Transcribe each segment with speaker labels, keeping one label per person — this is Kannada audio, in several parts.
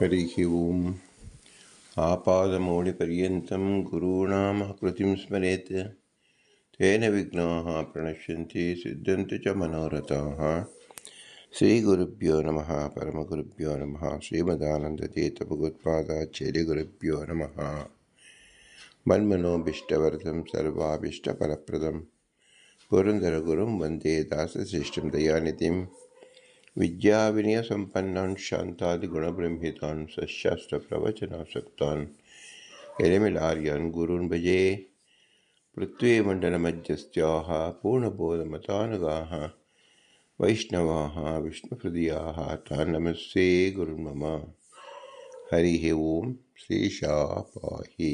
Speaker 1: हरिः ओम् आपादमौलिपर्यन्तं गुरूणां कृतिं स्मरेत् तेन विघ्नाः प्रणश्यन्ति सिद्ध्यन्ति च मनोरथाः श्रीगुरुभ्यो नमः परमगुरुभ्यो नमः श्रीमदानन्दतीर्थभगवत्पादाचार्यगुरुभ्यो नमः मन्मनोभीष्टवरदं सर्वाभीष्टफलप्रदं पुरन्दरगुरुं वन्दे दासश्रेष्ठं दयानिधिं विद्याविनयसम्पन्नान् शान्तादिगुणबृंहितान् सशास्त्रप्रवचनासक्तान् यलमिलार्यान् गुरून् भजे पृथ्वीमण्डलमध्यस्थाः पूर्णबोधमतानुगाः वैष्णवाः विष्णुहृदयाः तान् नमस्ते गुरुर्मम हरिः ओं ಶ್ರೀಶಾ ಪಾಹಿ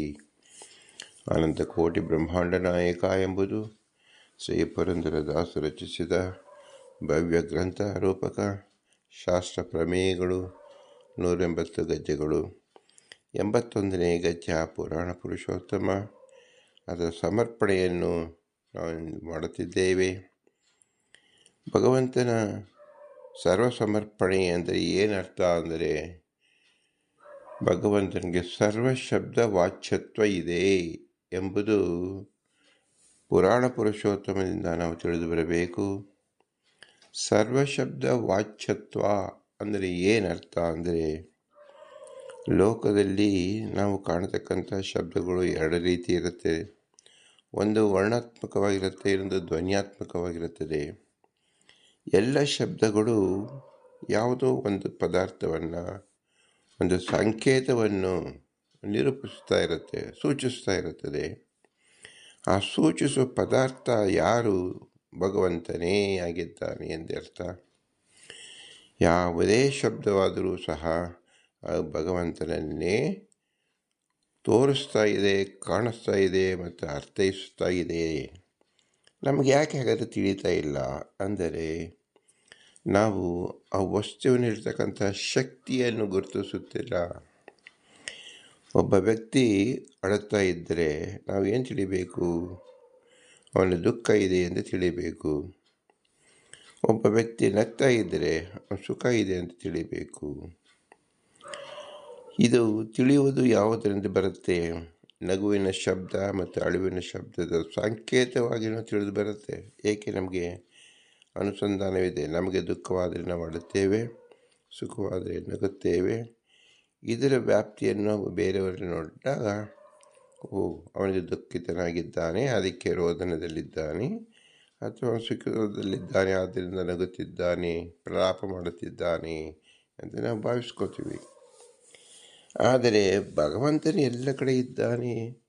Speaker 1: ಅನಂತಕೋಟಿ ಬ್ರಹ್ಮಾಂಡ ನಾಯಕ ಎಂಬುದು ಶ್ರೀ ಪುರಂದರದಾಸು ರಚಿಸಿದ ಭವ್ಯ ಗ್ರಂಥ ರೂಪಕ, ಶಾಸ್ತ್ರ ಪ್ರಮೇಯಗಳು, ನೂರೆಂಬತ್ತು ಗಜ್ಜೆಗಳು ಎಂಬತ್ತೊಂದನೇ ಗಜ್ಜ ಪುರಾಣ ಪುರುಷೋತ್ತಮ. ಅದರ ಸಮರ್ಪಣೆಯನ್ನು ನಾವು ಮಾಡುತ್ತಿದ್ದೇವೆ. ಭಗವಂತನ ಸರ್ವ ಸಮರ್ಪಣೆ ಅಂದರೆ ಏನರ್ಥ ಅಂದರೆ, ಭಗವಂತನಿಗೆ ಸರ್ವ ಶಬ್ದ ವಾಚ್ಯತ್ವ ಇದೆ ಎಂಬುದು ಪುರಾಣ ಪುರುಷೋತ್ತಮದಿಂದ ನಾವು ತಿಳಿದು ಬರಬೇಕು. ಸರ್ವಶಬ್ದ ವಾಚ್ಯತ್ವ ಅಂದರೆ ಏನರ್ಥ ಅಂದರೆ ಲೋಕದಲ್ಲಿ ನಾವು ಕಾಣತಕ್ಕಂಥ ಶಬ್ದಗಳು ಎರಡು ರೀತಿ ಇರುತ್ತೆ. ಒಂದು ವರ್ಣಾತ್ಮಕವಾಗಿರುತ್ತೆ, ಇನ್ನೊಂದು ಧ್ವನ್ಯಾತ್ಮಕವಾಗಿರುತ್ತದೆ. ಎಲ್ಲ ಶಬ್ದಗಳು ಯಾವುದೋ ಒಂದು ಪದಾರ್ಥವನ್ನು, ಒಂದು ಸಂಕೇತವನ್ನು ನಿರೂಪಿಸ್ತಾ ಇರುತ್ತೆ, ಸೂಚಿಸ್ತಾ ಇರುತ್ತದೆ. ಆ ಸೂಚಿಸುವ ಪದಾರ್ಥ ಯಾರು? ಭಗವಂತನೇ ಆಗಿದ್ದಾನೆ ಎಂದರ್ಥ ಯಾವುದೇ ಶಬ್ದವಾದರೂ ಸಹ ಭಗವಂತನನ್ನೇ ತೋರಿಸ್ತಾ ಇದೆ, ಕಾಣಿಸ್ತಾ ಇದೆ ಮತ್ತು ಅರ್ಥೈಸ್ತಾ ಇದೆ. ನಮಗೆ ಯಾಕೆ ಹಾಗಾದರೆ ತಿಳಿತಾ ಇಲ್ಲ? ಅಂದರೆ ನಾವು ಆ ವಸ್ತುವಿನಿರ್ತಕ್ಕಂಥ ಶಕ್ತಿಯನ್ನು ಗುರುತಿಸುತ್ತಿಲ್ಲ. ಒಬ್ಬ ವ್ಯಕ್ತಿ ಅಳುತ್ತಾ ಇದ್ದರೆ ನಾವು ಏನು ತಿಳಿಬೇಕು? ಅವನ ದುಃಖ ಇದೆ ಎಂದು ತಿಳಿಬೇಕು ಒಬ್ಬ ವ್ಯಕ್ತಿ ನಗ್ತಾ ಇದ್ದರೆ ಸುಖ ಇದೆ ಅಂತ ತಿಳಿಬೇಕು ಇದು ತಿಳಿಯುವುದು ಯಾವುದರಿಂದ ಬರುತ್ತೆ? ನಗುವಿನ ಶಬ್ದ ಮತ್ತು ಅಳುವಿನ ಶಬ್ದದ ಸಂಕೇತವಾಗಿಯೂ ತಿಳಿದು ಬರುತ್ತೆ. ಏಕೆ ನಮಗೆ ಅನುಸಂಧಾನವಿದೆ? ನಮಗೆ ದುಃಖವಾದರೆ ನಾವು ಅಳುತ್ತೇವೆ, ಸುಖವಾದರೆ ನಗುತ್ತೇವೆ. ಇದರ ವ್ಯಾಪ್ತಿಯನ್ನು ನಾವು ಬೇರೆಯವರು ನೋಡಿದಾಗ ಓ, ಅವನಿಗೆ ದುಃಖಿತನಾಗಿದ್ದಾನೆ, ಅದಕ್ಕೆ ರೋದನದಲ್ಲಿದ್ದಾನೆ, ಅಥವಾ ಸುಖದಲ್ಲಿದ್ದಾನೆ ಆದ್ದರಿಂದ ನಗುತ್ತಿದ್ದಾನೆ, ಪ್ರಲಾಪ ಮಾಡುತ್ತಿದ್ದಾನೆ ಅಂತ ನಾವು ಭಾವಿಸ್ಕೋತೀವಿ. ಆದರೆ ಭಗವಂತನು ಎಲ್ಲ ಕಡೆ ಇದ್ದಾನೆ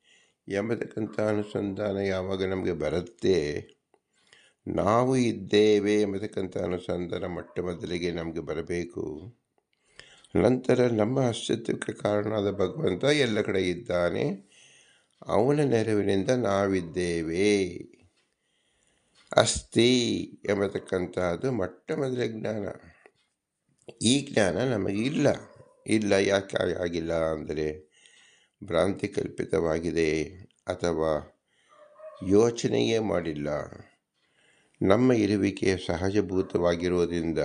Speaker 1: ಎಂಬತಕ್ಕಂಥ ಅನುಸಂಧಾನ ಯಾವಾಗ ನಮಗೆ ಬರುತ್ತೆ? ನಾವು ಇದ್ದೇವೆ ಎಂಬತಕ್ಕಂಥ ಅನುಸಂಧಾನ ಮೊಟ್ಟ ಮೊದಲಿಗೆ ನಮಗೆ ಬರಬೇಕು. ನಂತರ ನಮ್ಮ ಅಸ್ತಿತ್ವಕ್ಕೆ ಕಾರಣವಾದ ಭಗವಂತ ಎಲ್ಲ ಕಡೆ ಇದ್ದಾನೆ. ಅವನ ನೆರವಿನಿಂದ ನಾವಿದ್ದೇವೆ. ಅಸ್ತಿ ಎಂಬತಕ್ಕಂತಹದ್ದು ಮೊಟ್ಟ ಮೊದಲ ಜ್ಞಾನ. ಈ ಜ್ಞಾನ ನಮಗೆ ಇಲ್ಲ. ಇಲ್ಲ, ಯಾಕೆ ಆಗಿಲ್ಲ ಅಂದರೆ ಭ್ರಾಂತಿ ಕಲ್ಪಿತವಾಗಿದೆ ಅಥವಾ ಯೋಚನೆಯೇ ಮಾಡಿಲ್ಲ. ನಮ್ಮ ಇರುವಿಕೆ ಸಹಜಭೂತವಾಗಿರುವುದರಿಂದ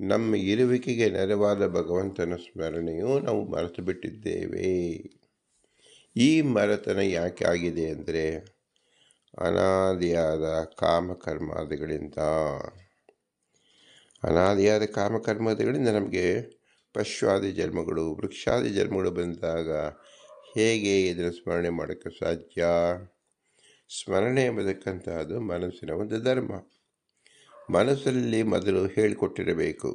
Speaker 1: ನಮ್ಮ ಇರುವಿಕೆಗೆ ನೆರವಾದ ಭಗವಂತನ ಸ್ಮರಣೆಯು ನಾವು ಮರೆತು ಬಿಟ್ಟಿದ್ದೇವೆ ಈ ಮರೆತನ ಯಾಕೆ ಆಗಿದೆ ಅಂದರೆ ಅನಾದಿಯಾದ ಕಾಮಕರ್ಮಾದಿಗಳಿಂದ. ಅನಾದಿಯಾದ ಕಾಮಕರ್ಮಾದಿಗಳಿಂದ ನಮಗೆ ಪಶುವಾದಿ ಜನ್ಮಗಳು, ವೃಕ್ಷಾದಿ ಜನ್ಮಗಳು ಬಂದಾಗ ಹೇಗೆ ಇದನ್ನು ಸ್ಮರಣೆ ಮಾಡೋಕ್ಕೆ ಸಾಧ್ಯ? ಸ್ಮರಣೆ ಎಂಬತಕ್ಕಂತಹದ್ದು ಮನಸ್ಸಿನ ಒಂದು ಧರ್ಮ. ಮನಸ್ಸಲ್ಲಿ ಮೊದಲು ಹೇಳಿಕೊಟ್ಟಿರಬೇಕು,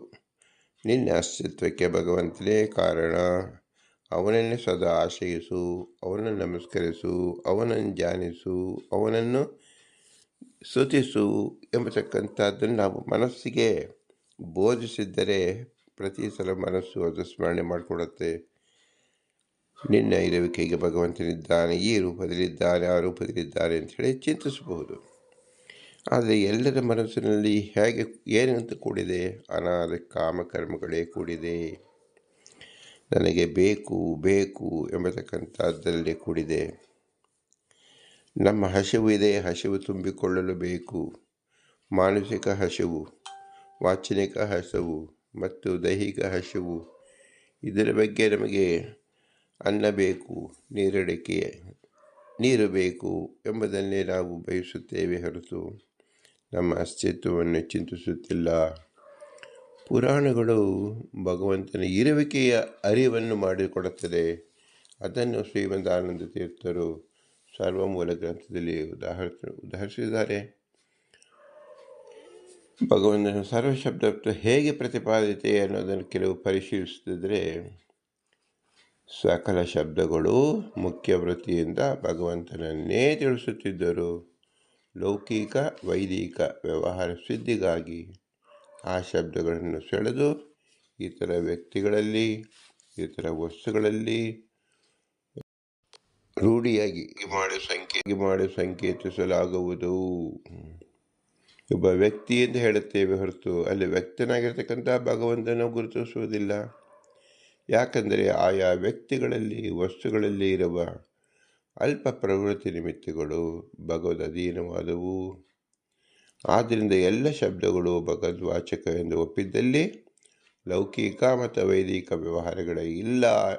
Speaker 1: ನಿನ್ನ ಅಸ್ತಿತ್ವಕ್ಕೆ ಭಗವಂತನೇ ಕಾರಣ. ಅವನನ್ನೇ ಸದಾ ಆಶ್ರಯಿಸು ಅವನನ್ನು ನಮಸ್ಕರಿಸು ಅವನನ್ನು ಧ್ಯಾನಿಸು ಅವನನ್ನು ಸ್ತುತಿಸು ಎಂಬತಕ್ಕಂಥದ್ದನ್ನು ನಾವು ಮನಸ್ಸಿಗೆ ಬೋಧಿಸಿದ್ದರೆ ಪ್ರತಿ ಸಲ ಮನಸ್ಸು ಅದು ಸ್ಮರಣೆ ಮಾಡಿಕೊಡುತ್ತೆ ನಿನ್ನ ಇರುವಿಕೆಗೆ ಭಗವಂತನಿದ್ದಾನೆ ಈ ರೂಪದಲ್ಲಿದ್ದಾನೆ ಆ ರೂಪದಲ್ಲಿದ್ದಾನೆ ಅಂಥೇಳಿ ಚಿಂತಿಸಬಹುದು ಆದರೆ ಎಲ್ಲರ ಮನಸ್ಸಿನಲ್ಲಿ ಹೇಗೆ ಏನಂತ ಕೂಡಿದೆ ಅನಾದ ಕಾಮಕರ್ಮಗಳೇ ಕೂಡಿದೆ ನನಗೆ ಬೇಕು ಬೇಕು ಎಂಬತಕ್ಕಂಥದ್ದರಲ್ಲಿ ಕೂಡಿದೆ. ನಮ್ಮ ಹಸಿವು ಇದೆ, ಹಸಿವು ತುಂಬಿಕೊಳ್ಳಲು ಬೇಕು. ಮಾನಸಿಕ ಹಸಿವು ವಾಚನಿಕ ಹಸಿವು ಮತ್ತು ದೈಹಿಕ ಹಸಿವು ಇದರ ಬಗ್ಗೆ ನಮಗೆ ಅನ್ನ ಬೇಕು, ನೀರಡಿಕೆ, ನೀರು ಬೇಕು ಎಂಬುದನ್ನೇ ನಾವು ಬಯಸುತ್ತೇವೆ ಹೊರತು ನಮ್ಮ ಅಸ್ತಿತ್ವವನ್ನು ಚಿಂತಿಸುತ್ತಿಲ್ಲ. ಪುರಾಣಗಳು ಭಗವಂತನ ಇರುವಿಕೆಯ ಅರಿವನ್ನು ಮಾಡಿಕೊಡುತ್ತದೆ. ಅದನ್ನು ಶ್ರೀಮಂತ ಆನಂದ ತೀರ್ಥರು ಸರ್ವಮೂಲ ಗ್ರಂಥದಲ್ಲಿ ಉದಾಹರಣೆ ಉದಾಹರಿಸಿದ್ದಾರೆ. ಭಗವಂತನ ಸರ್ವಶಬ್ದ ಹೇಗೆ ಪ್ರತಿಪಾದಿತೆ ಅನ್ನೋದನ್ನು ಕೆಲವು ಪರಿಶೀಲಿಸುತ್ತಿದ್ದರೆ ಸಕಲ ಶಬ್ದಗಳು ಮುಖ್ಯ ವೃತ್ತಿಯಿಂದ ಭಗವಂತನನ್ನೇ ತಿಳಿಸುತ್ತಿದ್ದರು. ಲೌಕಿಕ, ವೈದಿಕ ವ್ಯವಹಾರ ಸಿದ್ಧಿಗಾಗಿ. ಆ ಶಬ್ದಗಳನ್ನು ಸೆಳೆದು ಇತರ ವ್ಯಕ್ತಿಗಳಲ್ಲಿ, ಇತರ ವಸ್ತುಗಳಲ್ಲಿ ರೂಢಿಯಾಗಿ ಮಾಡಿ ಸಂಕೇ ಮಾಡಿ ಸಂಕೇತಿಸಲಾಗುವುದು. ಒಬ್ಬ ವ್ಯಕ್ತಿ ಎಂದು ಹೇಳುತ್ತೇವೆ ಹೊರತು ಅಲ್ಲಿ ವ್ಯಕ್ತನಾಗಿರ್ತಕ್ಕಂಥ ಭಗವಂತನ ಗುರುತಿಸುವುದಿಲ್ಲ. ಯಾಕಂದರೆ ಆಯಾ ವ್ಯಕ್ತಿಗಳಲ್ಲಿ, ವಸ್ತುಗಳಲ್ಲಿ ಇರುವ ಅಲ್ಪ ಪ್ರವೃತ್ತಿ ನಿಮಿತ್ತಗಳು ಭಗವದ್ ಅಧೀನವಾದವು. ಆದ್ದರಿಂದ ಎಲ್ಲ ಶಬ್ದಗಳು ಭಗದ್ವಾಚಕ ಎಂದು ಒಪ್ಪಿದ್ದಲ್ಲಿ ಲೌಕಿಕ ಮತ್ತು ವೈದಿಕ ವ್ಯವಹಾರಗಳ ಇಲ್ಲ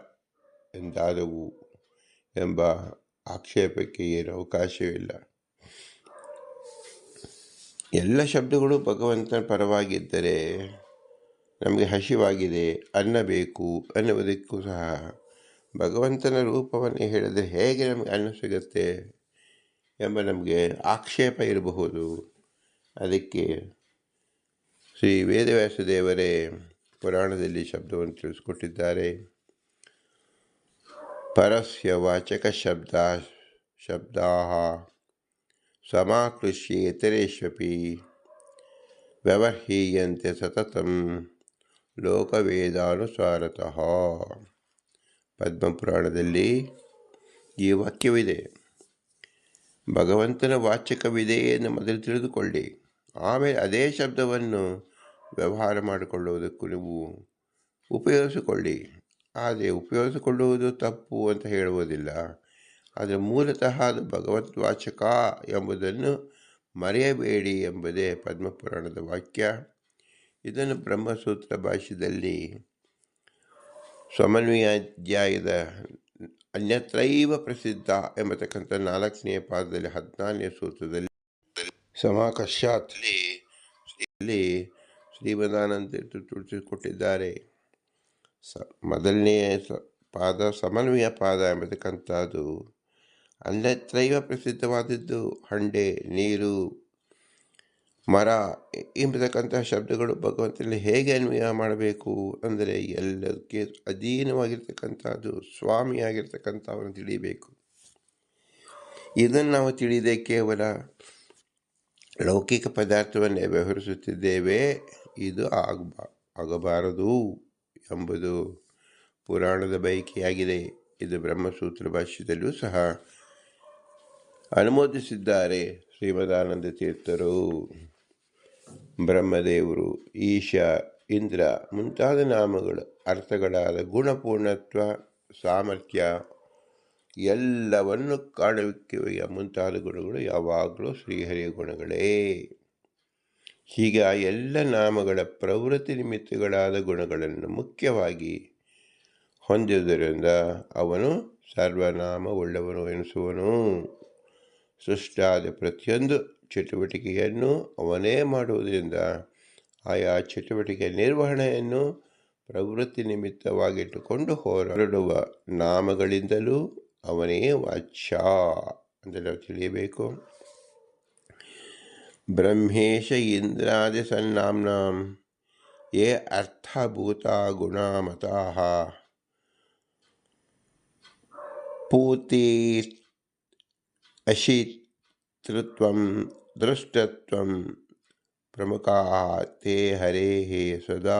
Speaker 1: ಎಂದಾದವು ಎಂಬ ಆಕ್ಷೇಪಕ್ಕೆ ಏನು ಅವಕಾಶವಿಲ್ಲ ಎಲ್ಲ ಶಬ್ದಗಳು ಭಗವಂತನ ಪರವಾಗಿದ್ದರೆ ನಮಗೆ ಹಸಿವಾಗಿದೆ, ಅನ್ನ ಬೇಕು ಅನ್ನುವುದಕ್ಕೂ ಸಹ ಭಗವಂತನ ರೂಪವನ್ನು ಹೇಳಿದರೆ ಹೇಗೆ ನಮಗೆ ಅನ್ನ ಸಿಗುತ್ತೆ ಎಂಬ ನಮಗೆ ಆಕ್ಷೇಪ ಇರಬಹುದು. ಅದಕ್ಕೆ ಶ್ರೀ ವೇದವ್ಯಾಸ ದೇವರೇ ಪುರಾಣದಲ್ಲಿ ಶಬ್ದವನ್ನು ತಿಳಿಸ್ಕೊಟ್ಟಿದ್ದಾರೆ. ಪರಸ್ಯ ವಾಚಕ ಶಬ್ದ ಶಬ್ದಾ ಸಮಾಕೃಷ್ಯ ಇತರೇಶ್ವಪಿ ವ್ಯವಹೀಯಂತೆ ಸತತಂ ಲೋಕವೇದಾನುಸಾರತಃ. ಪದ್ಮಪುರಾಣದಲ್ಲಿ ಈ ವಾಕ್ಯವಿದೆ. ಭಗವಂತನ ವಾಚಕವಿದೆ ಎಂದು ಮೊದಲು ತಿಳಿದುಕೊಳ್ಳಿ. ಆಮೇಲೆ ಅದೇ ಶಬ್ದವನ್ನು ವ್ಯವಹಾರ ಮಾಡಿಕೊಳ್ಳುವುದಕ್ಕೂ ನೀವು ಉಪಯೋಗಿಸಿಕೊಳ್ಳಿ. ಆದರೆ ಉಪಯೋಗಿಸಿಕೊಳ್ಳುವುದು ತಪ್ಪು ಅಂತ ಹೇಳುವುದಿಲ್ಲ. ಆದರೆ ಮೂಲತಃ ಅದು ಭಗವತ್ ವಾಚಕ ಎಂಬುದನ್ನು ಮರೆಯಬೇಡಿ ಎಂಬುದೇ ಪದ್ಮಪುರಾಣದ ವಾಕ್ಯ. ಇದನ್ನು ಬ್ರಹ್ಮಸೂತ್ರ ಭಾಷೆಯಲ್ಲಿ ಸಮನ್ವಯಾಧ್ಯಾಯದ ಅನ್ಯತ್ರೈವ ಪ್ರಸಿದ್ಧ ಎಂಬತಕ್ಕಂಥ ನಾಲ್ಕನೆಯ ಪಾದದಲ್ಲಿ ಹದಿನಾಲ್ಕನೇ ಸೂತ್ರದಲ್ಲಿ ಸಮಾಕರ್ಷಾತ್ಲಿ ಇಲ್ಲಿ ಶ್ರೀಮದಾನಂದ ತಿಳಿಸಿಕೊಟ್ಟಿದ್ದಾರೆ ಸ, ಮೊದಲನೆಯ ಪಾದ, ಸಮನ್ವಯ ಪಾದ ಎಂಬತಕ್ಕಂಥದ್ದು ಅನ್ಯತ್ರೈವ ಪ್ರಸಿದ್ಧವಾದದ್ದು ಹಂಡೆ, ನೀರು, ಮರ ಎಂಬತಕ್ಕಂತಹ ಶಬ್ದಗಳು ಭಗವಂತನಲ್ಲಿ ಹೇಗೆ ಅನ್ವಯ ಮಾಡಬೇಕು ಅಂದರೆ ಎಲ್ಲದಕ್ಕೆ ಅಧೀನವಾಗಿರ್ತಕ್ಕಂಥದ್ದು ಸ್ವಾಮಿಯಾಗಿರ್ತಕ್ಕಂಥವನ್ನು ತಿಳಿಯಬೇಕು. ಇದನ್ನು ನಾವು ತಿಳಿದೇ ಕೇವಲ ಲೌಕಿಕ ಪದಾರ್ಥವನ್ನೇ ವ್ಯವಹರಿಸುತ್ತಿದ್ದೇವೆ, ಇದು ಆಗಬಾ ಆಗಬಾರದು ಎಂಬುದು ಪುರಾಣದ ಬಯಕೆಯಾಗಿದೆ. ಇದು ಬ್ರಹ್ಮಸೂತ್ರ ಭಾಷ್ಯದಲ್ಲೂ ಸಹ ಅನುಮೋದಿಸಿದ್ದಾರೆ ಶ್ರೀಮದಾನಂದ ತೀರ್ಥರು. ಬ್ರಹ್ಮದೇವರು, ಈಶಾ, ಇಂದ್ರ ಮುಂತಾದ ನಾಮಗಳು ಅರ್ಥಗಳಾದ ಗುಣಪೂರ್ಣತ್ವ, ಸಾಮರ್ಥ್ಯ ಎಲ್ಲವನ್ನು ಕಾಣುವಿಕೆಯ ಮುಂತಾದ ಗುಣಗಳು ಯಾವಾಗಲೂ ಶ್ರೀಹರಿಯ ಗುಣಗಳೇ. ಹೀಗೆ ಆ ಎಲ್ಲ ನಾಮಗಳ ಪ್ರವೃತ್ತಿ ನಿಮಿತ್ತಗಳಾದ ಗುಣಗಳನ್ನು ಮುಖ್ಯವಾಗಿ ಹೊಂದಿದ್ದರಿಂದ ಅವನು ಸರ್ವನಾಮ ಉಳ್ಳವನು ಎನಿಸುವನು. ಸೃಷ್ಟಾದ ಪ್ರತಿಯೊಂದು ಚಟುವಟಿಕೆಯನ್ನು ಅವನೇ ಮಾಡುವುದರಿಂದ ಆಯಾ ಚಟುವಟಿಕೆ ನಿರ್ವಹಣೆಯನ್ನು ಪ್ರವೃತ್ತಿ ನಿಮಿತ್ತವಾಗಿಟ್ಟುಕೊಂಡು ಹೋರಾಡುವ ನಾಮಗಳಿಂದಲೂ ಅವನೇ ವಾಚ್ಯ ಅಂತ ನಾವು ತಿಳಿಯಬೇಕು ಬ್ರಹ್ಮೇಶ ಇಂದ್ರಾದಿ ಸನ್ನಾಂನಾಂ ಯೇ ಅರ್ಥಭೂತ ಗುಣಮತಃ ಪೂತಿ ಅಶಿತೃತ್ವಂ ದೃಷ್ಟತ್ವಂ ಪ್ರಮುಖಾ ತೇ ಹರೇ ಸದಾ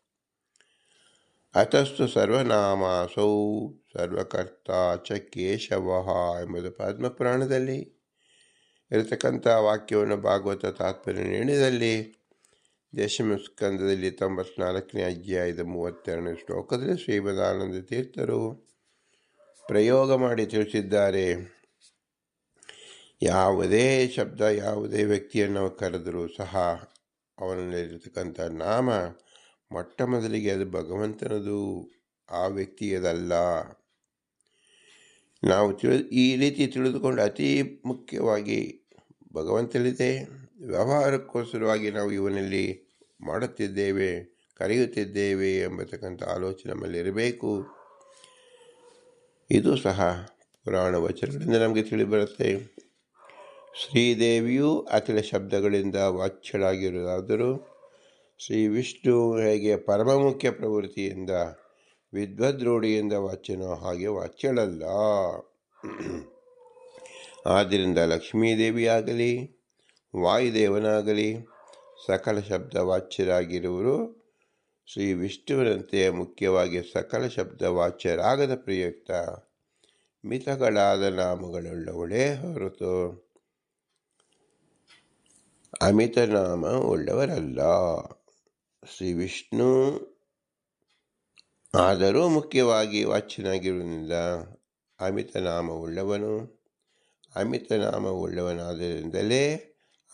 Speaker 1: ಅತಸ್ತು ಸರ್ವನಾಮಾಸೌ ಸರ್ವಕರ್ತ ಚ ಕೇಶವ ಎಂಬುದು ಪದ್ಮಪುರಾಣದಲ್ಲಿ ಇರತಕ್ಕಂಥ ವಾಕ್ಯವನ್ನು ಭಾಗವತ ತಾತ್ಪರ್ಯ ನೀಡಿದಲ್ಲಿ ದಶಮ ಸ್ಕಂದದಲ್ಲಿ ತೊಂಬತ್ನಾಲ್ಕನೇ ಅಧ್ಯಾಯದ ಮೂವತ್ತೆರಡನೇ ಶ್ಲೋಕದಲ್ಲಿ ಶ್ರೀಮದಾನಂದ ತೀರ್ಥರು ಪ್ರಯೋಗ ಮಾಡಿ ತಿಳಿಸಿದ್ದಾರೆ ಯಾವುದೇ ಶಬ್ದ ಯಾವುದೇ ವ್ಯಕ್ತಿಯನ್ನು ಕರೆದರೂ ಸಹ ಅವನಲ್ಲಿರತಕ್ಕಂಥ ನಾಮ ಮೊಟ್ಟ ಮೊದಲಿಗೆ ಅದು ಭಗವಂತನದು ಆ ವ್ಯಕ್ತಿಯದಲ್ಲ. ನಾವು ತಿಳಿ ಈ ರೀತಿ ತಿಳಿದುಕೊಂಡು ಅತಿ ಮುಖ್ಯವಾಗಿ ಭಗವಂತನಿದೆ. ವ್ಯವಹಾರಕ್ಕೋಸ್ಕರವಾಗಿ ನಾವು ಇವನಲ್ಲಿ ಮಾಡುತ್ತಿದ್ದೇವೆ, ಕರೆಯುತ್ತಿದ್ದೇವೆ ಎಂಬತಕ್ಕಂಥ ಆಲೋಚನೆ ನಮ್ಮಲ್ಲಿ ಇರಬೇಕು. ಇದು ಸಹ ಪುರಾಣ ವಚನಗಳಿಂದ ನಮಗೆ ತಿಳಿಬರುತ್ತೆ. ಶ್ರೀದೇವಿಯು ಅಖಿಲ ಶಬ್ದಗಳಿಂದ ವಾಚ್ಯಳಾಗಿರುವುದಾದರೂ ಶ್ರೀ ವಿಷ್ಣು ಹೇಗೆ ಪರಮ ಮುಖ್ಯ ಪ್ರವೃತ್ತಿಯಿಂದ ವಿದ್ವದ್ರೂಢಿಯಿಂದ ವಾಚ್ಯನೋ ಹಾಗೆ ವಾಚ್ಯಳಲ್ಲ. ಆದ್ದರಿಂದ ಲಕ್ಷ್ಮೀದೇವಿಯಾಗಲಿ, ವಾಯುದೇವನಾಗಲಿ, ಸಕಲ ಶಬ್ದ ವಾಚ್ಯರಾಗಿರುವರು ಶ್ರೀ ವಿಷ್ಣುವಿನಂತೆ ಮುಖ್ಯವಾಗಿ ಸಕಲ ಶಬ್ದ ವಾಚ್ಯರಾಗದ ಪ್ರಯುಕ್ತ ಮಿತಗಳಾದ ನಾಮಗಳುಳ್ಳವಳೇ ಹೊರತು ಅಮಿತ ನಾಮ ಉಳ್ಳವರಲ್ಲ. ಶ್ರೀ ವಿಷ್ಣು ಆದರೂ ಮುಖ್ಯವಾಗಿ ವಾಚ್ಯನಾಗಿರುವುದರಿಂದ ನಾಮ ಉಳ್ಳವನು, ಅಮಿತ ನಾಮ ಉಳ್ಳವನಾದ್ದರಿಂದಲೇ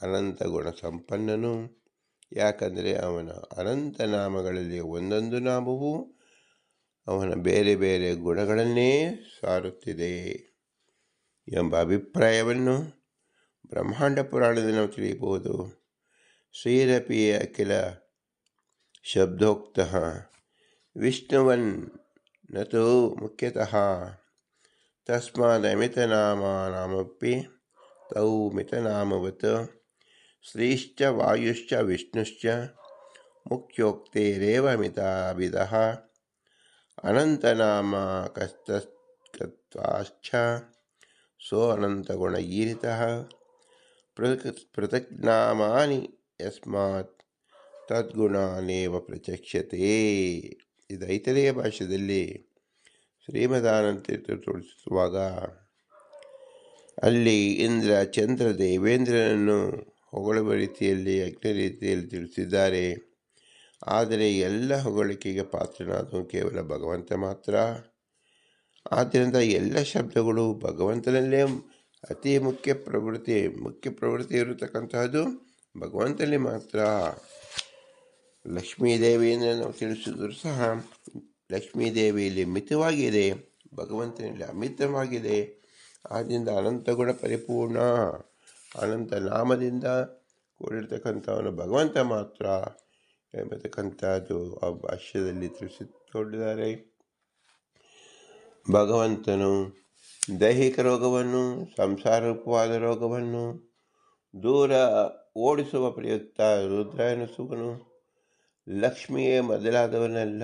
Speaker 1: ಅನಂತ ಗುಣ ಸಂಪನ್ನನು. ಯಾಕಂದರೆ ಅವನ ಅನಂತ ನಾಮಗಳಲ್ಲಿ ಒಂದೊಂದು ನಾಮವು ಅವನ ಬೇರೆ ಬೇರೆ ಗುಣಗಳನ್ನೇ ಸಾರುತ್ತಿದೆ ಎಂಬ ಅಭಿಪ್ರಾಯವನ್ನು ಬ್ರಹ್ಮಾಂಡ ಪುರಾಣದಲ್ಲಿ ನಾವು ತಿಳಿಯಬಹುದು. ಶ್ರೀರಪಿಯ ಅಖಿಲ شبوک وسمپی تو متناموتھ وایوش و مکو انتناچھ سوند گیری پتک نام ತದ್ಗುಣಾನೇವ ಪ್ರತ್ಯಕ್ಷತೆ. ಇದು ಐತರೆಯ ಭಾಷೆಯಲ್ಲಿ ಶ್ರೀಮದಾನಂದ ತೋರಿಸುವಾಗ, ಅಲ್ಲಿ ಇಂದ್ರ, ಚಂದ್ರ, ದೇವೇಂದ್ರನನ್ನು ಹೊಗಳುವ ರೀತಿಯಲ್ಲಿ, ಅಗ್ನಿ ರೀತಿಯಲ್ಲಿ ತಿಳಿಸಿದ್ದಾರೆ. ಆದರೆ ಎಲ್ಲ ಹೊಗಳಿಕೆಗೆ ಪಾತ್ರನಾದವು ಕೇವಲ ಭಗವಂತ ಮಾತ್ರ. ಆದ್ದರಿಂದ ಎಲ್ಲ ಶಬ್ದಗಳು ಭಗವಂತನಲ್ಲೇ ಅತಿ ಮುಖ್ಯ ಪ್ರವೃತ್ತಿ ಮುಖ್ಯ ಪ್ರವೃತ್ತಿ ಇರತಕ್ಕಂತಹದ್ದು ಭಗವಂತನಲ್ಲಿ ಮಾತ್ರ. ಲಕ್ಷ್ಮೀದೇವಿಯನ್ನು ನಾವು ತಿಳಿಸಿದ್ರು ಸಹ ಲಕ್ಷ್ಮೀದೇವಿಯಲ್ಲಿ ಮಿತವಾಗಿದೆ, ಭಗವಂತನಲ್ಲಿ ಅಮಿತವಾಗಿದೆ ಆದ್ದರಿಂದ ಅನಂತ ಗುಣ ಪರಿಪೂರ್ಣ. ಅನಂತ ನಾಮದಿಂದ ಕೂಡಿರ್ತಕ್ಕಂಥವನು ಭಗವಂತ ಮಾತ್ರ ಎಂಬತಕ್ಕಂಥದ್ದು ಆ ಭಾಷ್ಯದಲ್ಲಿ ತಿಳಿಸಿಕೊಂಡಿದ್ದಾರೆ. ಭಗವಂತನು ದೈಹಿಕ ರೋಗವನ್ನು ಸಂಸಾರೂಪವಾದ ರೋಗವನ್ನು, ದೂರ ಓಡಿಸುವ ಪ್ರಯುಕ್ತ ರುದ್ರ ಎನಿಸುವನು ಲಕ್ಷ್ಮಿಯೇ ಮೊದಲಾದವನೆಲ್ಲ.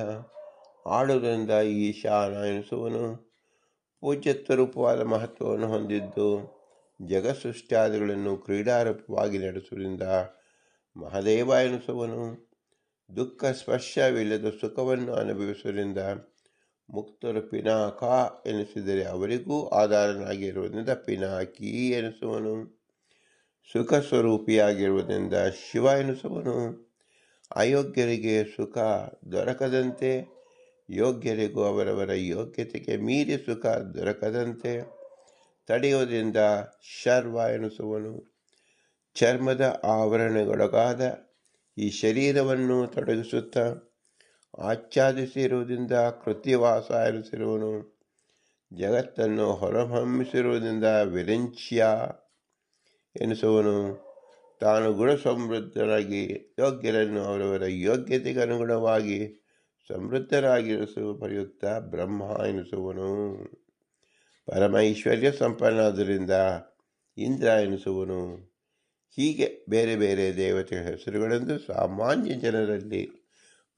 Speaker 1: ಆಡುವುದರಿಂದ ಈಶಾನ ಎನಿಸುವನು ಪೂಜ್ಯತ್ವ ರೂಪವಾದ ಮಹತ್ವವನ್ನು ಹೊಂದಿದ್ದು ಜಗತ್ಸೃಷ್ಟ್ಯಾದಿಗಳನ್ನು ಕ್ರೀಡಾರೂಪವಾಗಿ ನಡೆಸುವುದರಿಂದ ಮಹಾದೇವ ಎನಿಸುವನು. ದುಃಖ ಸ್ಪರ್ಶವಿಲ್ಲದ ಸುಖವನ್ನು ಅನುಭವಿಸುವುದರಿಂದ ಮುಕ್ತರು ಪಿನಾಕ ಎನಿಸಿದರೆ ಅವರಿಗೂ ಆಧಾರನಾಗಿರುವುದರಿಂದ ಪಿನಾಕಿ ಎನಿಸುವನು. ಸುಖ ಸ್ವರೂಪಿಯಾಗಿರುವುದರಿಂದ ಶಿವ ಎನಿಸುವನು. ಅಯೋಗ್ಯರಿಗೆ ಸುಖ ದೊರಕದಂತೆ, ಯೋಗ್ಯರಿಗೂ ಅವರವರ ಯೋಗ್ಯತೆಗೆ ಮೀರಿ ಸುಖ ದೊರಕದಂತೆ. ತಡೆಯುವುದರಿಂದ ಶರ್ವ ಎನಿಸುವನು. ಚರ್ಮದ ಆವರಣಗೊಳಗಾದ ಈ ಶರೀರವನ್ನು ತೊಡಗಿಸುತ್ತಾ ಆಚ್ಛಾದಿಸಿರುವುದರಿಂದ ಕೃತಿವಾಸ ಎನಿಸಿರುವನು. ಜಗತ್ತನ್ನು ಹೊರಹೊಮ್ಮಿಸಿರುವುದರಿಂದ ವಿರಿಂಚ್ಯ ಎನಿಸುವನು. ತಾನು ಗುಣ ಸಮೃದ್ಧರಾಗಿ ಯೋಗ್ಯರನ್ನು ಅವರವರ ಯೋಗ್ಯತೆಗೆ ಅನುಗುಣವಾಗಿ ಸಮೃದ್ಧರಾಗಿರಿಸುವ ಪ್ರಯುಕ್ತ ಬ್ರಹ್ಮ ಎನಿಸುವನು. ಪರಮೈಶ್ವರ್ಯ ಸಂಪನ್ನಾದ್ದರಿಂದ ಇಂದ್ರ ಎನಿಸುವನು. ಹೀಗೆ ಬೇರೆ ಬೇರೆ ದೇವತೆಗಳ ಹೆಸರುಗಳೆಂದು ಸಾಮಾನ್ಯ ಜನರಲ್ಲಿ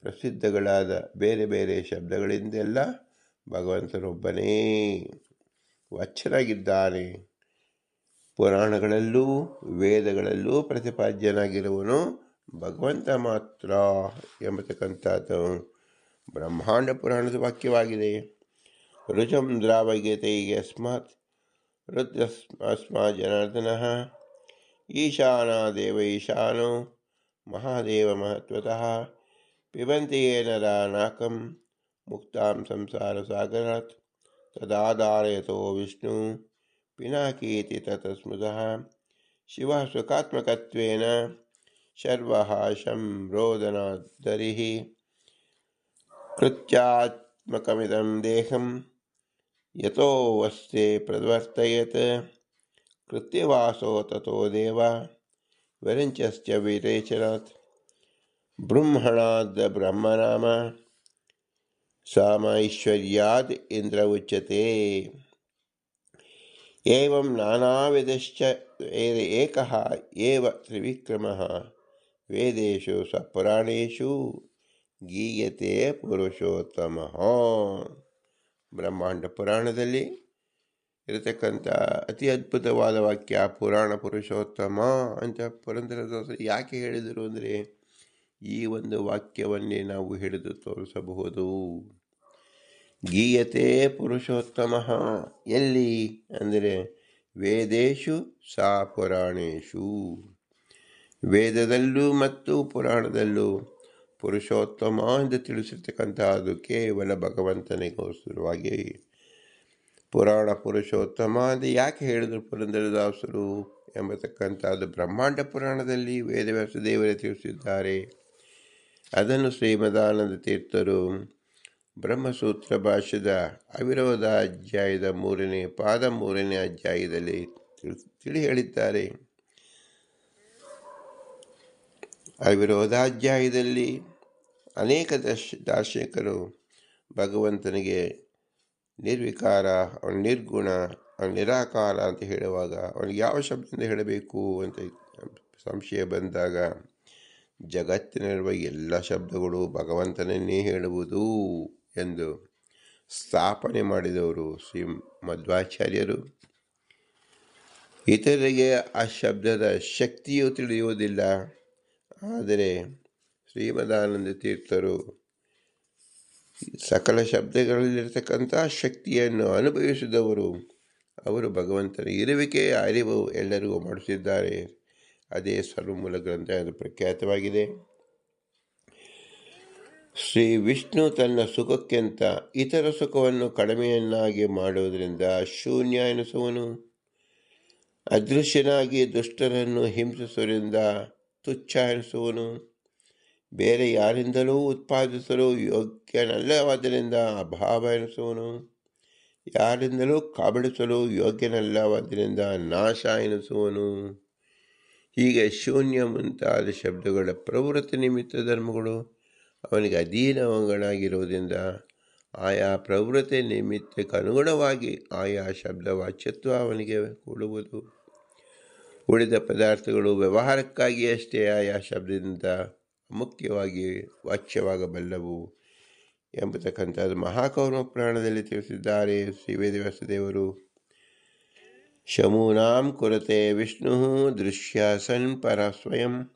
Speaker 1: ಪ್ರಸಿದ್ಧಗಳಾದ ಬೇರೆ ಬೇರೆ ಶಬ್ದಗಳಿಂದೆಲ್ಲ ಭಗವಂತನೊಬ್ಬನೇ ವಚ್ಚನಾಗಿದ್ದಾನೆ ಪುರಾಣಗಳಲ್ಲೂ ವೇದಗಳಲ್ಲೂ ಪ್ರತಿಪಾದ್ಯನಾಗಿರುವನು ಭಗವಂತ ಮಾತ್ರ ಎಂಬತಕ್ಕಂಥದ್ದು. ಬ್ರಹ್ಮಾಂಡ ಪುರಾಣದ ವಾಕ್ಯವಾಗಿದೆ. ರುಚಂ ದ್ರಾವಗ್ಯತೆ ಅಸ್ಮಾತ್ ರುದ್ರಸ್ಮಾ ಜನಾರ್ದನ, ಈಶಾನ ದೇವ ಈಶಾನೋ, ಮಹಾದೇವ ಮಹತ್ವತಃ, ಪಿಬಂತೆಯೇ ನರ ನಾಕಂ ಮುಕ್ತಾಂ ಸಂಸಾರ ಸಾಗರಾತ್, ತದಾಧಾರಯತೋ ವಿಷ್ಣು. پناکی تتم شاق شم رونا کرک مدن یتواسو تر دیکھ ورینچ ویریچنا بہنا نام سریا ಏವಂ ನಾನಾವಿಧಶ್ಚ ವೇದ ಏಕಃ ಏವ ತ್ರಿವಿಕ್ರಮಃ ವೇದೇಶು ಸ್ವಪುರಾಣೇಶು ಗೀಯತೆ ಪುರುಷೋತ್ತಮ ಬ್ರಹ್ಮಾಂಡ ಪುರಾಣದಲ್ಲಿ ಇರತಕ್ಕಂಥ ಅತಿ ಅದ್ಭುತವಾದ ವಾಕ್ಯ, ಪುರಾಣ ಪುರುಷೋತ್ತಮ ಅಂತ ಪುರಂದರದಾಸರು ಯಾಕೆ ಹೇಳಿದರು ಅಂದರೆ, ಈ ಒಂದು ವಾಕ್ಯವನ್ನೇ ನಾವು ಹಿಡಿದು ತೋರಿಸಬಹುದು. ಗೀಯತೆ ಪುರುಷೋತ್ತಮ. ಎಲ್ಲಿ? ಅಂದರೆ ವೇದೇಶು, ಸಾ ಪುರಾಣೇಶು. ವೇದದಲ್ಲೂ ಮತ್ತು ಪುರಾಣದಲ್ಲೂ ಪುರುಷೋತ್ತಮ ಎಂದು ತಿಳಿಸಿರ್ತಕ್ಕಂಥದ್ದು ಕೇವಲ ಭಗವಂತನಿಗೋಸ್ಕರವಾಗಿ ಪುರಾಣ ಪುರುಷೋತ್ತಮ ಅಂತ ಯಾಕೆ ಹೇಳಿದರು ಪುರಂದರದಾಸರು ಎಂಬತಕ್ಕಂಥದ್ದು ಬ್ರಹ್ಮಾಂಡ ಪುರಾಣದಲ್ಲಿ ವೇದವ್ಯಾಸ ದೇವರೇ ತಿಳಿಸಿದ್ದಾರೆ. ಅದನ್ನು ಶ್ರೀಮದಾನಂದ ತೀರ್ಥರು ಬ್ರಹ್ಮಸೂತ್ರ ಭಾಷ್ಯದ ಅವಿರೋಧ ಅಧ್ಯಾಯದ ಮೂರನೇ ಪಾದ ಮೂರನೇ ಅಧ್ಯಾಯದಲ್ಲಿ ತಿಳಿ- ಹೇಳಿದ್ದಾರೆ ಅವಿರೋಧಾಧ್ಯಾಯದಲ್ಲಿ ಅನೇಕ ದರ್ಶ, ದಾರ್ಶನಿಕರು ಭಗವಂತನಿಗೆ ನಿರ್ವಿಕಾರ, ಅವನ ನಿರ್ಗುಣ, ಅವನ ನಿರಾಕಾರ ಅಂತ ಹೇಳುವಾಗ ಅವನಿಗೆ ಯಾವ ಶಬ್ದದಿಂದ ಹೇಳಬೇಕು ಅಂತ ಸಂಶಯ ಬಂದಾಗ ಜಗತ್ತಿನಲ್ಲಿರುವ ಎಲ್ಲ ಶಬ್ದಗಳು ಭಗವಂತನನ್ನೇ ಹೇಳುವುದು. ಎಂದು ಸ್ಥಾಪನೆ ಮಾಡಿದವರು ಶ್ರೀ ಮಧ್ವಾಚಾರ್ಯರು. ಇತರರಿಗೆ ಆ ಶಬ್ದದ ಶಕ್ತಿಯು ತಿಳಿಯುವುದಿಲ್ಲ. ಆದರೆ ಶ್ರೀಮದಾನಂದ ತೀರ್ಥರು ಸಕಲ ಶಬ್ದಗಳಲ್ಲಿರ್ತಕ್ಕಂಥ ಶಕ್ತಿಯನ್ನು ಅನುಭವಿಸಿದವರು. ಅವರು ಭಗವಂತನ ಇರುವಿಕೆಯ ಅರಿವು ಎಲ್ಲರಿಗೂ ಮಾಡುತ್ತಿದ್ದಾರೆ ಅದೇ ಸರ್ವಮೂಲ ಗ್ರಂಥ ಎಂದು ಪ್ರಖ್ಯಾತವಾಗಿದೆ. ಶ್ರೀ ವಿಷ್ಣು ತನ್ನ ಸುಖಕ್ಕಿಂತ ಇತರ ಸುಖವನ್ನು ಕಡಿಮೆಯನ್ನಾಗಿ ಮಾಡುವುದರಿಂದ ಶೂನ್ಯ ಎನಿಸುವನು. ಅದೃಶ್ಯನಾಗಿ ದುಷ್ಟರನ್ನು ಹಿಂಸಿಸುವುದರಿಂದ ತುಚ್ಛ ಎನಿಸುವನು. ಬೇರೆ ಯಾರಿಂದಲೂ ಉತ್ಪಾದಿಸಲು ಯೋಗ್ಯನಲ್ಲವಾದ್ದರಿಂದ ಅಭಾವ ಎನಿಸುವನು. ಯಾರಿಂದಲೂ ಕಬಳಿಸಲು ಯೋಗ್ಯನಲ್ಲವಾದ್ದರಿಂದ ನಾಶ ಎನಿಸುವನು. ಹೀಗೆ ಶೂನ್ಯ ಮುಂತಾದ ಶಬ್ದಗಳ ಪ್ರವೃತ್ತಿ ನಿಮಿತ್ತ ಧರ್ಮಗಳು. ಅವನಿಗೆ ಅಧೀನವಂಗನಾಗಿರುವುದರಿಂದ ಆಯಾ ಪ್ರವೃತ್ತಿ ನಿಮಿತ್ತಕ್ಕೆ ಅನುಗುಣವಾಗಿ ಆಯಾ ಶಬ್ದ ವಾಚ್ಯತ್ವ ಅವನಿಗೆ ಕೊಡುವುದು. ಉಳಿದ ಪದಾರ್ಥಗಳು ವ್ಯವಹಾರಕ್ಕಾಗಿ ಅಷ್ಟೇ ಆಯಾ ಶಬ್ದದಿಂದ ಮುಖ್ಯವಾಗಿ ವಾಚ್ಯವಾಗಬಲ್ಲವು ಎಂಬತಕ್ಕಂಥದ್ದು ಮಹಾಕೌರ್ಮ ಪುರಾಣದಲ್ಲಿ ತಿಳಿಸಿದ್ದಾರೆ. ಶ್ರೀ ವೇದವ್ಯಾಸ ದೇವರು ಶಮೂನಾಂ ಕುರತೆ ವಿಷ್ಣು ದೃಶ್ಯ ಸನ್ ಪರ ಸ್ವಯಂ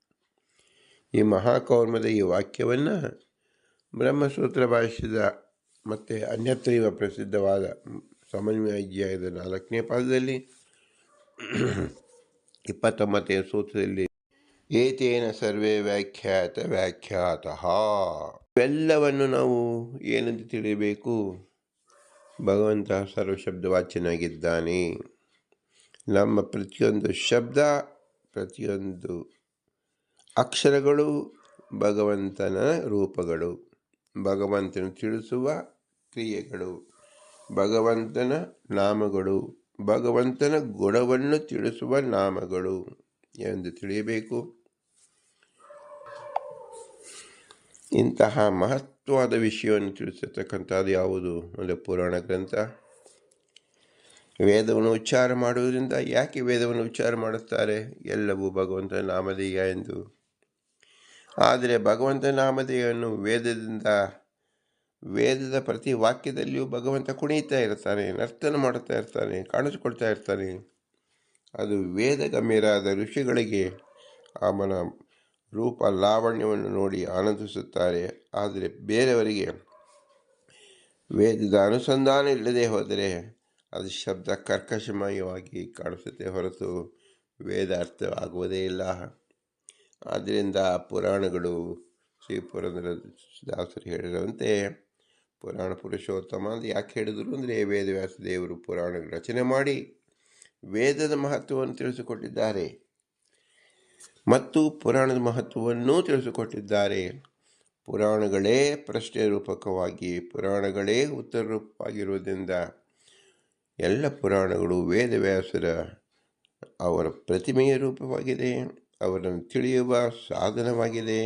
Speaker 1: ಈ ಮಹಾಕೌರ್ಮದ ಈ ವಾಕ್ಯವನ್ನು ಬ್ರಹ್ಮಸೂತ್ರ ಭಾಷ್ಯದ ಮತ್ತು ಅನ್ಯತ್ರ ಇವ ಪ್ರಸಿದ್ಧವಾದ ಸಮನ್ವಯ ನಾಲ್ಕನೇ ಪಾದದಲ್ಲಿ ಇಪ್ಪತ್ತೊಂಬತ್ತನೇ ಸೂತ್ರದಲ್ಲಿ ಏತೇನ ಸರ್ವೇ ವ್ಯಾಖ್ಯಾತ ವ್ಯಾಖ್ಯಾತ. ಇವೆಲ್ಲವನ್ನು ನಾವು ಏನಂತ ತಿಳಿಯಬೇಕು? ಭಗವಂತ ಸರ್ವಶಬ್ದವಾಚ್ಯನಾಗಿದ್ದಾನೆ. ನಮ್ಮ ಪ್ರತಿಯೊಂದು ಶಬ್ದ, ಪ್ರತಿಯೊಂದು ಅಕ್ಷರಗಳು ಭಗವಂತನ ರೂಪಗಳು. ಭಗವಂತನ ತಿಳಿಸುವ ಕ್ರಿಯೆಗಳು. ಭಗವಂತನ ನಾಮಗಳು. ಭಗವಂತನ ಗುಣವನ್ನು ತಿಳಿಸುವ ನಾಮಗಳು ಎಂದು ತಿಳಿಯಬೇಕು. ಇಂತಹ ಮಹತ್ವವಾದ ವಿಷಯವನ್ನು ತಿಳಿಸತಕ್ಕಂಥದ್ದು ಯಾವುದು ಅಂದರೆ ಪುರಾಣ ಗ್ರಂಥ. ವೇದವನ್ನು ಉಚ್ಚಾರ ಮಾಡುವುದರಿಂದ ಯಾಕೆ ವೇದವನ್ನು ಉಚ್ಚಾರ ಮಾಡುತ್ತಾರೆ? ಎಲ್ಲವೂ ಭಗವಂತನ ನಾಮಧೇಯ ಎಂದು. ಆದರೆ ಭಗವಂತನ ನಾಮಧೇಯವನ್ನು ವೇದದಿಂದ, ವೇದದ ಪ್ರತಿ ವಾಕ್ಯದಲ್ಲಿಯೂ ಭಗವಂತ ಕುಣಿತಾ ಇರ್ತಾನೆ, ನರ್ತನ ಮಾಡುತ್ತಾ ಇರ್ತಾನೆ, ಕಾಣಿಸಿಕೊಳ್ತಾ ಇರ್ತಾನೆ. ಅದು ವೇದ ಗಮ್ಯರಾದ ಋಷಿಗಳಿಗೆ ಅವನ ರೂಪ ಲಾವಣ್ಯವನ್ನು ನೋಡಿ ಆನಂದಿಸುತ್ತಾರೆ. ಆದರೆ ಬೇರೆಯವರಿಗೆ ವೇದದ ಅನುಸಂಧಾನ ಇಲ್ಲದೆ ಹೋದರೆ ಅದು ಶಬ್ದ ಕರ್ಕಶಮಯವಾಗಿ ಕಾಣಿಸುತ್ತೆ ಹೊರತು ವೇದ ಅರ್ಥವಾಗುವುದೇ ಇಲ್ಲ. ಆದ್ದರಿಂದ ಪುರಾಣಗಳು ಶ್ರೀ ಪುರಂದರ ದಾಸರು ಹೇಳಿರುವಂತೆ ಪುರಾಣ ಪುರುಷೋತ್ತಮ ಅಂತ ಯಾಕೆ ಹೇಳಿದರು ಅಂದರೆ ವೇದವ್ಯಾಸ ದೇವರು ಪುರಾಣ ರಚನೆ ಮಾಡಿ ವೇದದ ಮಹತ್ವವನ್ನು ತಿಳಿಸಿಕೊಟ್ಟಿದ್ದಾರೆ. ಮತ್ತು ಪುರಾಣದ ಮಹತ್ವವನ್ನು ತಿಳಿಸಿಕೊಟ್ಟಿದ್ದಾರೆ. ಪುರಾಣಗಳೇ ಪ್ರಶ್ನೆ ರೂಪಕವಾಗಿ, ಪುರಾಣಗಳೇ ಉತ್ತರ ರೂಪವಾಗಿರುವುದರಿಂದ ಎಲ್ಲ ಪುರಾಣಗಳು ವೇದವ್ಯಾಸರ ಅವರ ಪ್ರತಿಮೆಯ ರೂಪವಾಗಿದೆ. ಅವರನ್ನು ತಿಳಿಯುವ ಸಾಧನವಾಗಿದೆ.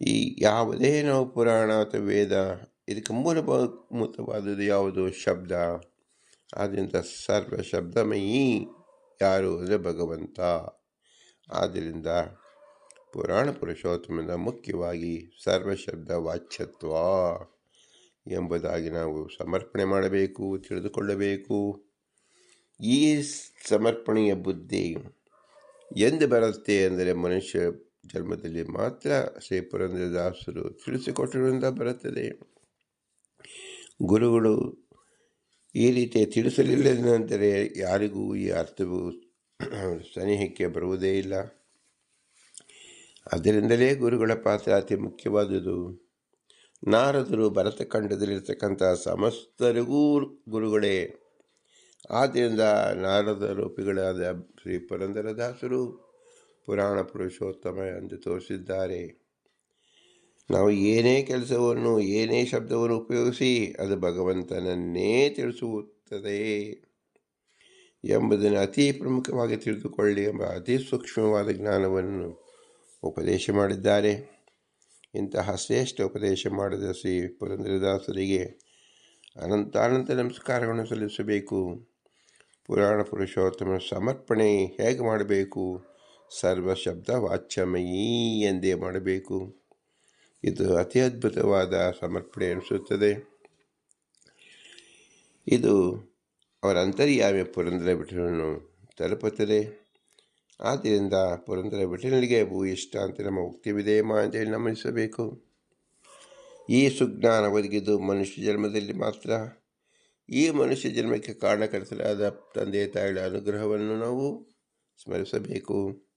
Speaker 1: ಈ ಯಾವುದೇ ನಾವು ಪುರಾಣ ಅಥವಾ ವೇದ, ಇದಕ್ಕೆ ಮೂಲಭೂತವಾದದ್ದು ಯಾವುದು? ಶಬ್ದ. ಆದ್ದರಿಂದ ಸರ್ವ ಶಬ್ದಮಯಿ ಯಾರು ಅಂದರೆ ಭಗವಂತ. ಆದ್ದರಿಂದ ಪುರಾಣ ಪುರುಷೋತ್ತಮದ ಮುಖ್ಯವಾಗಿ ಸರ್ವಶಬ್ದ ವಾಚ್ಯತ್ವ ಎಂಬುದಾಗಿ ನಾವು ಸಮರ್ಪಣೆ ಮಾಡಬೇಕು, ತಿಳಿದುಕೊಳ್ಳಬೇಕು. ಈ ಸಮರ್ಪಣೆಯ ಬುದ್ಧಿ ಎಂದು ಬರುತ್ತೆ ಅಂದರೆ ಮನುಷ್ಯ ಜನ್ಮದಲ್ಲಿ ಮಾತ್ರ ಶ್ರೀ ಪುರಂದರದಾಸರು ತಿಳಿಸಿಕೊಟ್ಟಿರುವುದರಿಂದ ಬರುತ್ತದೆ. ಗುರುಗಳು ಈ ರೀತಿ ತಿಳಿಸಲಿಲ್ಲದೆಂದರೆ ಯಾರಿಗೂ ಈ ಅರ್ಥವು ಸನಿಹಕ್ಕೆ ಬರುವುದೇ ಇಲ್ಲ. ಅದರಿಂದಲೇ ಗುರುಗಳ ಪಾತ್ರ ಅತಿ ಮುಖ್ಯವಾದುದು. ನಾರದರು ಭರತಖಂಡದಲ್ಲಿರ್ತಕ್ಕಂಥ ಸಮಸ್ತರಿಗೂ ಗುರುಗಳೇ. ಆದ್ದರಿಂದ ನಾರದ ರೂಪಿಗಳಾದ ಶ್ರೀ ಪುರಂದರದಾಸರು ಪುರಾಣ ಪುರುಷೋತ್ತಮ ಎಂದು ತೋರಿಸಿದ್ದಾರೆ. ನಾವು ಏನೇ ಕೆಲಸವನ್ನು, ಏನೇ ಶಬ್ದವನ್ನು ಉಪಯೋಗಿಸಿ ಅದು ಭಗವಂತನನ್ನೇ ತಿಳಿಸುತ್ತದೆ ಎಂಬುದನ್ನು ಅತಿ ಪ್ರಮುಖವಾಗಿ ತಿಳಿದುಕೊಳ್ಳಿ ಎಂಬ ಅತಿ ಸೂಕ್ಷ್ಮವಾದ ಜ್ಞಾನವನ್ನು ಉಪದೇಶ ಮಾಡಿದ್ದಾರೆ. ಇಂತಹ ಶ್ರೇಷ್ಠ ಉಪದೇಶ ಮಾಡಿದ ಶ್ರೀ ಪುರಂದರದಾಸರಿಗೆ ಅನಂತಾನಂತ ನಮಸ್ಕಾರಗಳನ್ನು ಸಲ್ಲಿಸಬೇಕು. ಪುರಾಣ ಪುರುಷೋತ್ತಮ ಸಮರ್ಪಣೆ ಹೇಗೆ ಮಾಡಬೇಕು? ಸರ್ವ ಶಬ್ದ ವಾಚ್ಯಮಯೀ ಎಂದೇ ಮಾಡಬೇಕು. ಇದು ಅತಿ ಅದ್ಭುತವಾದ ಸಮರ್ಪಣೆ ಅನಿಸುತ್ತದೆ ಇದು ಅವರ ಅಂತರ್ಯಾಮಿ ಪುರಂದರ ಬಿಟ್ಟನನ್ನು ತಲುಪುತ್ತದೆ. ಆದ್ದರಿಂದ ಪುರಂದರ ಬಿಟ್ಟನಿಗೆ ಭೂ ಇಷ್ಟ ಅಂತ ನಮ್ಮ ಉಕ್ತಿ ವಿಧೇಯಮ ಅಂತೇಳಿ ನಮನಿಸಬೇಕು ಈ ಸುಜ್ಞಾನ ಒದಗಿದ್ದು ಮನುಷ್ಯ ಜನ್ಮದಲ್ಲಿ ಮಾತ್ರ ಈ ಮನುಷ್ಯ ಜನ್ಮಕ್ಕೆ ಕಾರಣಕರ್ತರಾದ ತಂದೆ ತಾಯಿಗಳ ಅನುಗ್ರಹವನ್ನು ನಾವು ಸ್ಮರಿಸಬೇಕು.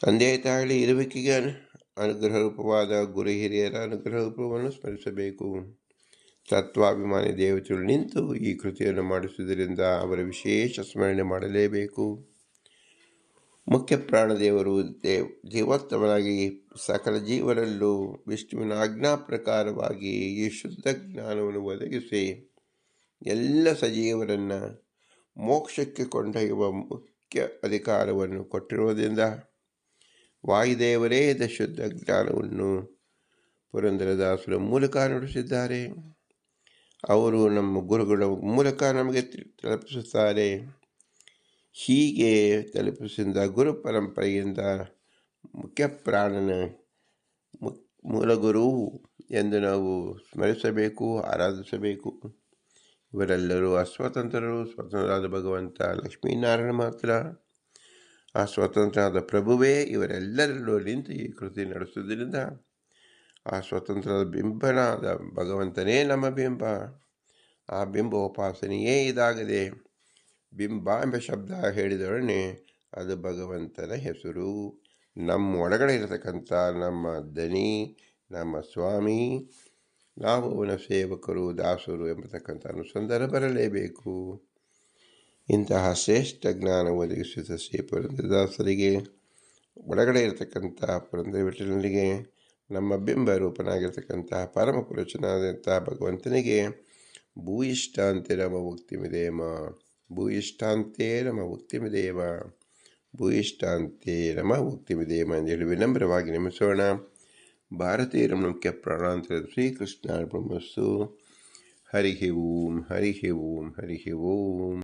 Speaker 1: ತಂದೆ ತಾಯಿಗಳ ಇರುವಿಕೆಗೆ ಅನುಗ್ರಹ ರೂಪವಾದ ಗುರು ಹಿರಿಯರ ಅನುಗ್ರಹ ರೂಪವನ್ನು ಸ್ಮರಿಸಬೇಕು. ತತ್ವಾಭಿಮಾನಿ ದೇವತೆಗಳು ನಿಂತು ಈ ಕೃತಿಯನ್ನು ಮಾಡಿಸುವುದರಿಂದ ಅವರ ವಿಶೇಷ ಸ್ಮರಣೆ ಮಾಡಲೇಬೇಕು. ಮುಖ್ಯ ಪ್ರಾಣದೇವರು ದೇವ್ ಜೀವೋತ್ತಮನಾಗಿ ಸಕಲ ಜೀವರಲ್ಲೂ ವಿಷ್ಣುವಿನ ಆಜ್ಞಾ ಪ್ರಕಾರವಾಗಿ ಈ ಶುದ್ಧ ಜ್ಞಾನವನ್ನು ಒದಗಿಸಿ ಎಲ್ಲ ಸಜೀವರನ್ನು ಮೋಕ್ಷಕ್ಕೆ ಕೊಂಡೊಯ್ಯುವ ಮುಖ್ಯ ಅಧಿಕಾರವನ್ನು ಕೊಟ್ಟಿರುವುದರಿಂದ ವಾಯುದೇವರೇ ದ ಶುದ್ಧ ಜ್ಞಾನವನ್ನು ಪುರಂದರದಾಸರ ಮೂಲಕ ನುಡಿಸಿದ್ದಾರೆ. ಅವರು ನಮ್ಮ ಗುರುಗಳ ಮೂಲಕ ನಮಗೆ ತಲುಪಿಸುತ್ತಾರೆ. ಹೀಗೆ ತಲುಪಿಸಿದ ಗುರು ಪರಂಪರೆಯಿಂದ ಮುಖ್ಯ ಪ್ರಾಣನ ಮೂಲಗುರು ಎಂದು ನಾವು ಸ್ಮರಿಸಬೇಕು, ಆರಾಧಿಸಬೇಕು. ಇವರೆಲ್ಲರೂ ಅಸ್ವತಂತ್ರರು, ಸ್ವತಂತ್ರರಾದ ಭಗವಂತ, ಲಕ್ಷ್ಮೀನಾರಾಯಣ ಮಾತ್ರ. ಆ ಸ್ವತಂತ್ರವಾದ ಪ್ರಭುವೇ ಇವರೆಲ್ಲರಲ್ಲೂ ನಿಂತು ಈ ಕೃತಿ ನಡೆಸುವುದರಿಂದ ಆ ಸ್ವತಂತ್ರದ ಬಿಂಬನಾದ ಭಗವಂತನೇ ನಮ್ಮ ಬಿಂಬ. ಆ ಬಿಂಬ ಉಪಾಸನೆಯೇ ಇದಾಗದೆ ಬಿಂಬ ಎಂಬ ಶಬ್ದ ಹೇಳಿದೊಡನೆ ಅದು ಭಗವಂತನ ಹೆಸರು. ನಮ್ಮ ಒಳಗಡೆ ಇರತಕ್ಕಂಥ ನಮ್ಮ ದನಿ ನಮ್ಮ ಸ್ವಾಮಿ, ನಾವು ಅವನ ಸೇವಕರು, ದಾಸರು ಎಂಬತಕ್ಕಂಥ ಅನುಸಂಧಾನ ಬರಲೇಬೇಕು. ಇಂತಹ ಶ್ರೇಷ್ಠ ಜ್ಞಾನ ಒದಗಿಸಿದ ಶ್ರೀ ಪುರಂದರದಾಸರಿಗೆ, ಒಳಗಡೆ ಇರತಕ್ಕಂಥ ಪುರಂದರ ನಮ್ಮ ಬಿಂಬ ರೂಪನಾಗಿರ್ತಕ್ಕಂತಹ ಪರಮ ಪುರುಷನಾದಂತಹ ಭಗವಂತನಿಗೆ ಭೂಯಿಷ್ಠ ಅಂತಿರಮ ಮುಕ್ತಿಮಿದೇಮ ಭೂಯಿಷ್ಟಾಂತೆ ನಮ ಮುಕ್ತಿಮಿದೇಮ ಭೂಯಿಷ್ಟಾಂತೆ ನಮ ಮುಕ್ತಿಮಿದೇಮ ಎಂದು ಹೇಳಿ ವಿನಮ್ರವಾಗಿ ನಮಿಸೋಣ ಭಾರತೀಯ ಮುಖ್ಯ ಪ್ರಾಣಾಂತರ ಶ್ರೀಕೃಷ್ಣ ಬ್ರಹ್ಮಸ್ಸು ಹರಿ ಓಂ ಹರಿ ಓಂ ಹರಿ ಓಂ